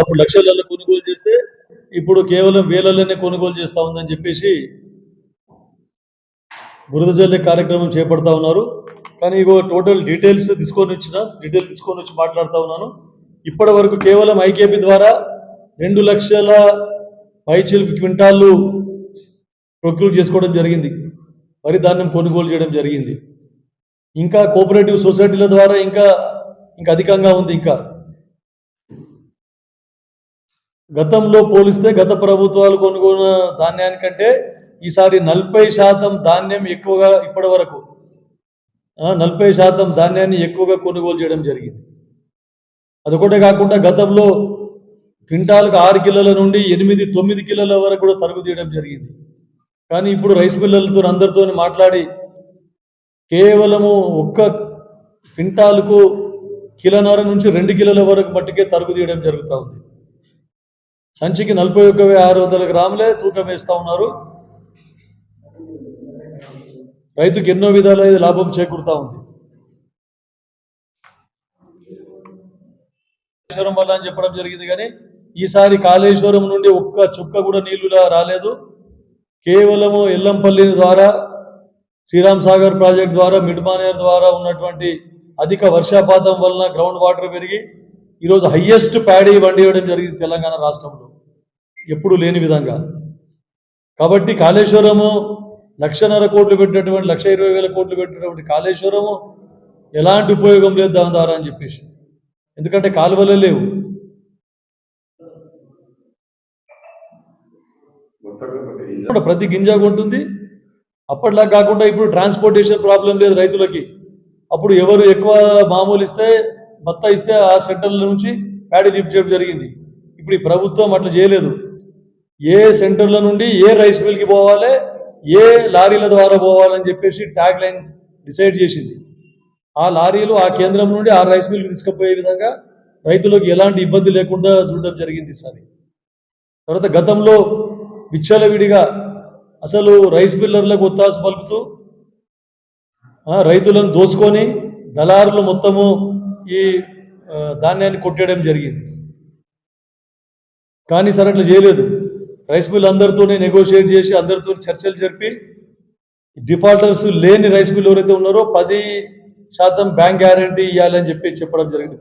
అప్పుడు లక్షలలో కొనుగోలు చేస్తే ఇప్పుడు కేవలం వేలలోనే కొనుగోలు చేస్తూ ఉందని చెప్పేసి బురద జల్లే కార్యక్రమం చేపడతా ఉన్నారు. కానీ ఇగో టోటల్ డీటెయిల్స్ తీసుకొని వచ్చిన డీటెయిల్ తీసుకొని వచ్చి మాట్లాడుతూ ఉన్నాను. ఇప్పటి వరకు కేవలం ఐకేపీ ద్వారా రెండు లక్షల పైచిల్ క్వింటాళ్ళు ప్రొక్యూర్ చేసుకోవడం జరిగింది. వరి ధాన్యం కొనుగోలు చేయడం జరిగింది. ఇంకా కోఆపరేటివ్ సొసైటీల ద్వారా ఇంకా ఇంకా అధికంగా ఉంది ఇంకా. గతంలో పోలిస్తే గత ప్రభుత్వాలు కొనుగోలు ధాన్యానికంటే ఈసారి నలభై శాతం ధాన్యం ఎక్కువగా ఇప్పటి వరకు నలభై శాతం ధాన్యాన్ని ఎక్కువగా కొనుగోలు చేయడం జరిగింది. అదొకటే కాకుండా గతంలో క్వింటాల్కి ఆరు కిలోల నుండి ఎనిమిది తొమ్మిది కిలోల వరకు కూడా తరుగు తీయడం జరిగింది. కానీ ఇప్పుడు రైస్ మిల్లర్లతో అందరితో మాట్లాడి కేవలము ఒక్క క్వింటాల్కు కిలోన్నర నుంచి రెండు కిలోల వరకు మట్టుకే తరుగు తీయడం జరుగుతూ ఉంది. సంచికి నలభై ఒక్క ఆరు వందల గ్రాములే తూకం వేస్తూ ఉన్నారు. రైతుకు ఎన్నో విధాల అయితే లాభం చేకూరుతూ ఉంది. కాళేశ్వరం వల్ల అని చెప్పడం జరిగింది కానీ ఈసారి కాళేశ్వరం నుండి ఒక్క చుక్క కూడా నీళ్ళు రాలేదు. కేవలము ఎల్లంపల్లి ద్వారా శ్రీరామ్ సాగర్ ప్రాజెక్ట్ ద్వారా మిడ్మానేర్ ద్వారా ఉన్నటువంటి అధిక వర్షాపాతం వలన గ్రౌండ్ వాటర్ పెరిగి ఈరోజు హయ్యెస్ట్ ప్యాడీ బండి ఇవ్వడం జరిగింది తెలంగాణ రాష్ట్రంలో. ఎప్పుడు లేని విధంగా. కాబట్టి కాళేశ్వరము లక్షన్నర కోట్లు పెట్టినటువంటి లక్ష ఇరవై వేల కోట్లు పెట్టినటువంటి కాళేశ్వరము ఎలాంటి ఉపయోగం లేదు దాని ద్వారా అని చెప్పేసి. ఎందుకంటే కాలువలే లేవు. ప్రతి గింజ ఉంటుంది అప్పట్లా కాకుండా ఇప్పుడు ట్రాన్స్పోర్టేషన్ ప్రాబ్లం లేదు రైతులకి. అప్పుడు ఎవరు ఎక్కువ మామూలు ఇస్తే బత్తా ఇస్తే ఆ సెంటర్ల నుంచి ప్యాడీ లిఫ్ట్ చేయడం జరిగింది. ఇప్పుడు ఈ ప్రభుత్వం అట్లా చేయలేదు. ఏ సెంటర్ల నుండి ఏ రైస్ మిల్కి పోవాలి ఏ లారీల ద్వారా పోవాలని చెప్పేసి ట్యాగ్ లైన్ డిసైడ్ చేసింది. ఆ లారీలు ఆ కేంద్రం నుండి ఆ రైస్ మిల్కి తీసుకుపోయే విధంగా రైతులకు ఎలాంటి ఇబ్బంది లేకుండా చూడడం జరిగింది ఈసారి. తర్వాత గతంలో విచ్చలవిడిగా అసలు రైస్ మిల్లర్లకు ఒత్తాసు పలుకుతూ రైతులను దోసుకొని దళారులు మొత్తము ఈ ధాన్యాన్ని కొట్టేయడం జరిగింది. కానీ సార్ అట్లా చేయలేదు. రైస్ మిల్ అందరితోనే నెగోషియేట్ చేసి అందరితో చర్చలు జరిపి డిఫాల్టర్స్ లేని రైస్ మిల్ ఎవరైతే ఉన్నారో పది శాతం బ్యాంక్ గ్యారంటీ ఇవ్వాలని చెప్పి చెప్పడం జరిగింది.